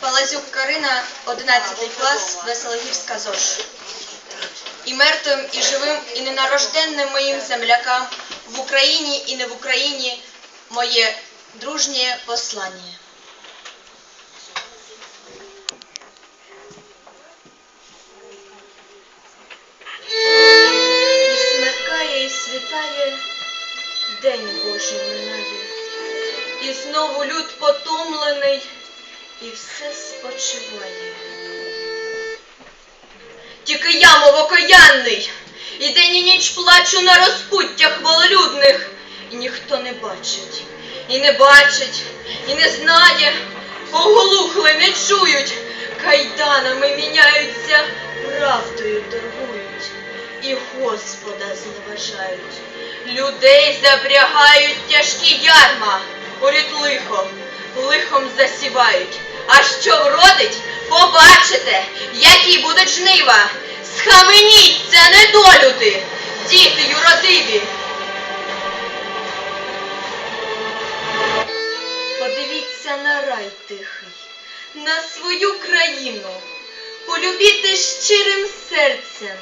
Палазюк Карина, 11 клас, Веселогірська ЗОЖ. І мертвим, і живим, і ненарожденним моїм землякам в Україні і не в Україні моє дружнє послання. І смеркає, і світає, день Божий минає. І знову люд потомлений, і все спочиває. Тільки я, мов окаянний, і день і ніч плачу на розпуттях волелюдних, і ніхто не бачить, і не бачить, і не знає, оглухли, не чують, кайданами міняються, правдою торгують, і Господа зневажають. Людей запрягають тяжкі ярма, уряд лихо, лихом засівають. А що вродить, побачите, які будуть жнива. Схаменіться, недолюди, діти юродиві. Подивіться на рай тихий, на свою країну, полюбіте щирим серцем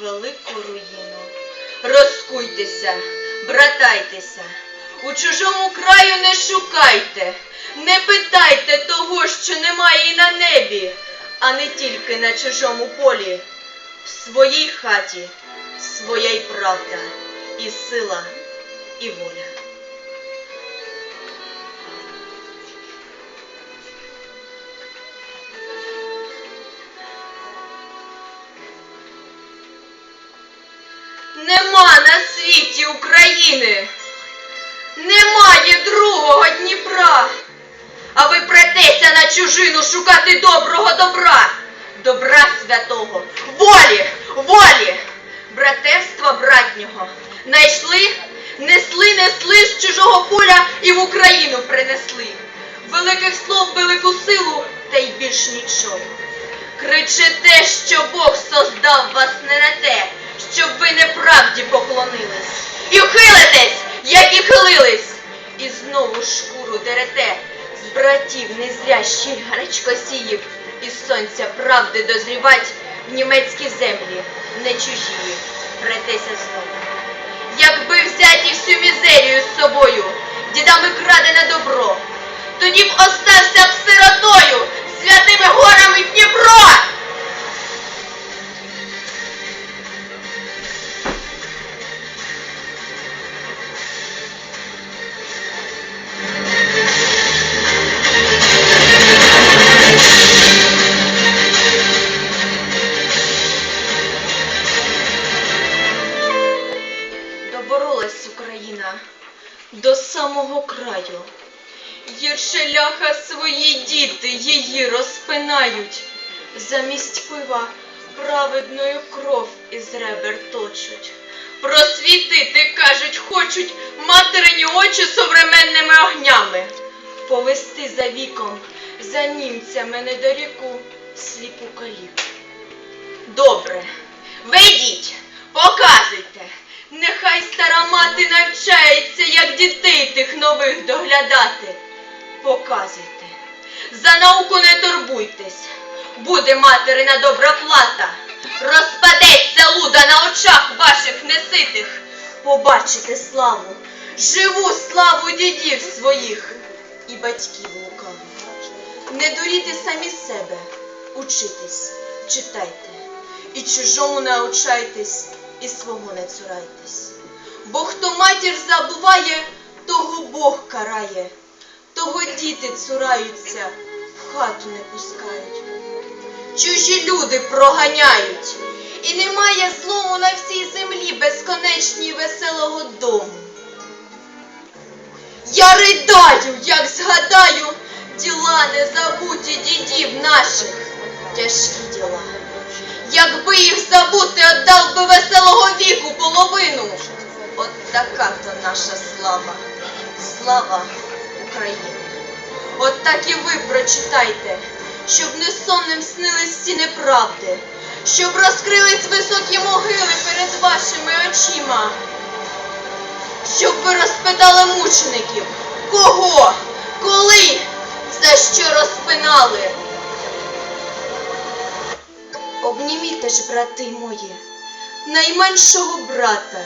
велику руїну. Розкуйтеся, братайтеся, у чужому краю не шукайте, не питайте того, що немає і на небі, а не тільки на чужому полі. В своїй хаті своя й правда, і сила, і воля. Нема на світі України, немає другого Дніпра, а ви претеся на чужину шукати доброго добра, добра святого, волі, волі, братерства братнього. Найшли, несли, несли з чужого поля і в Україну принесли. Великих слов, велику силу, та й більш нічого. Кричите, що Бог создав вас не на те, щоб ви неправді поклонились. І вхилитесь, як і хилились, і знову шкуру дерете з братів незрящих гречкосіїв, із сонця правди дозрівать в німецькі землі, не чужі, претеся знову. Якби взяті всю мізерію з собою, дідами крадене добро, тоді б остався б сиротою святими горами Дніпро. До самого краю. Гірше ляха свої діти її розпинають. Замість пива праведною кров із ребер точуть. Просвітити, кажуть, хочуть материні очі современними огнями. Повести за віком, за німцями недоріку сліпу каліку. Добре, ведіть, показуйте. Нехай стара мати навчається, як дітей тих нових доглядати. Показуйте. За науку не турбуйтесь. Буде материна добра плата. Розпадеться луда на очах ваших неситих. Побачите славу, живу славу дідів своїх і батьків лукавих. Не дуріти самі себе, учитесь, читайте, і чужому научайтесь, і свого не цурайтесь. Бо хто матір забуває, того Бог карає, того діти цураються, в хату не пускають. Чужі люди проганяють, і немає злому на всій землі безконечній веселого дому. Я ридаю, як згадаю діла незабуті дідів наших, тяжкі діла. Якби їх забути, отдав би веселого віку половину. От така то наша слава, слава України. От так і ви прочитайте, щоб не сонним снились ці неправди, щоб розкрились високі могили перед вашими очима, щоб ви розпитали мучеників, кого, коли, за що розпинали, Обніміте ж, брати мої, найменшого брата,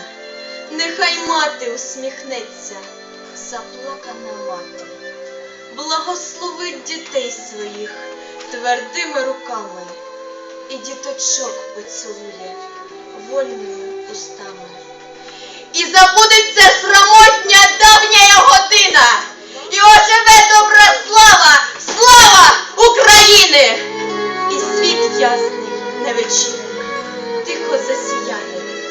нехай мати усміхнеться, заплакана мати, благословить дітей своїх твердими руками і діточок поцілує вольними устами. І забудеться срамотня давня година, і оживе добра слава, слава України! І світ ясний, невечірний, тихо засіяє,